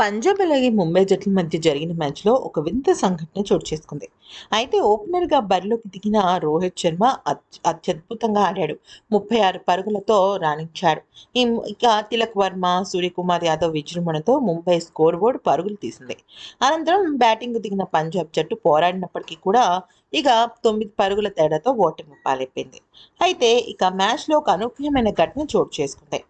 పంజాబ్ అలాగే ముంబై జట్ల మధ్య జరిగిన మ్యాచ్లో ఒక వింత సంఘటన చోటు చేసుకుంది. అయితే ఓపెనర్గా బరిలోకి దిగిన రోహిత్ శర్మ అత్యద్భుతంగా ఆడాడు. ముప్పై ఆరు పరుగులతో రాణించాడు. ఇక తిలక్ వర్మ సూర్యకుమార్ యాదవ్ విజృంభణతో ముంబై స్కోర్ బోర్డు పరుగులు తీసింది. అనంతరం బ్యాటింగ్ దిగిన పంజాబ్ జట్టు పోరాడినప్పటికీ కూడా ఇక తొమ్మిది పరుగుల తేడాతో ఓటమి పాలైపోయింది. అయితే ఇక మ్యాచ్లో ఒక అనూహ్యమైన ఘటన చోటు చేసుకుంది.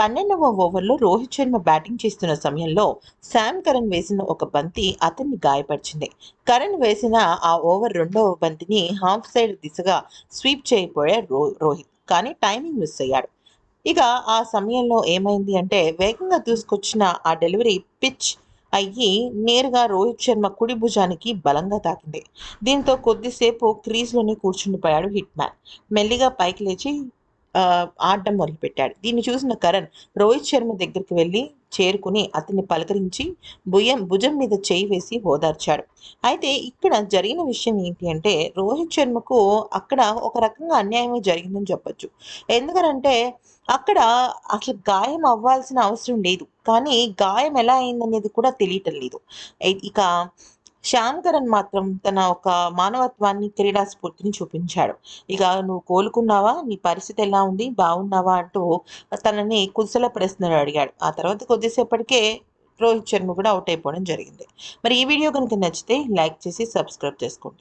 పన్నెండవ ఓవర్లో రోహిత్ శర్మ బ్యాటింగ్ చేస్తున్న సమయంలో శామ్ కరణ్ వేసిన ఒక బంతి అతన్ని గాయపరిచింది. కరణ్ వేసిన ఆ ఓవర్ రెండవ బంతిని హాఫ్ సైడ్ దిశగా స్వీప్ చేయబోయాడు రో రోహిత్. కానీ టైమింగ్ మిస్ అయ్యాడు. ఇక ఆ సమయంలో ఏమైంది అంటే వేగంగా దూసుకొచ్చిన ఆ డెలివరీ పిచ్ అయ్యి నేరుగా రోహిత్ శర్మ కుడి భుజానికి బలంగా తాకింది. దీంతో కొద్దిసేపు క్రీజ్లోనే కూర్చుండిపోయాడు హిట్ మ్యాన్ మెల్లిగా పైకి లేచి ఆడడం మొదలుపెట్టాడు. దీన్ని చూసిన కరణ్ రోహిత్ శర్మ దగ్గరికి వెళ్ళి చేరుకుని అతన్ని పలకరించి భుజం భుజం మీద చేయి వేసి ఓదార్చాడు. అయితే ఇక్కడ జరిగిన విషయం ఏంటి అంటే రోహిత్ శర్మకు అక్కడ ఒక రకంగా అన్యాయమే జరిగిందని చెప్పొచ్చు. ఎందుకనంటే అక్కడ అసలు గాయం అవ్వాల్సిన అవసరం లేదు. కానీ గాయం ఎలా అయిందనేది కూడా తెలియటం లేదు. ఇక శ్యామ్ కరణ్ మాత్రం తన ఒక మానవత్వాన్ని క్రీడా స్ఫూర్తిని చూపించాడు. ఇక నువ్వు కోలుకున్నావా? నీ పరిస్థితి ఎలా ఉంది? బాగున్నావా? అంటూ తనని కుశల ప్రశ్నలు అడిగాడు. ఆ తర్వాత కొద్దిసేపటికే రోహిత్ శర్మ కూడా అవుట్ అయిపోవడం జరిగింది. మరి ఈ వీడియో కనుక నచ్చితే లైక్ చేసి సబ్స్క్రైబ్ చేసుకోండి.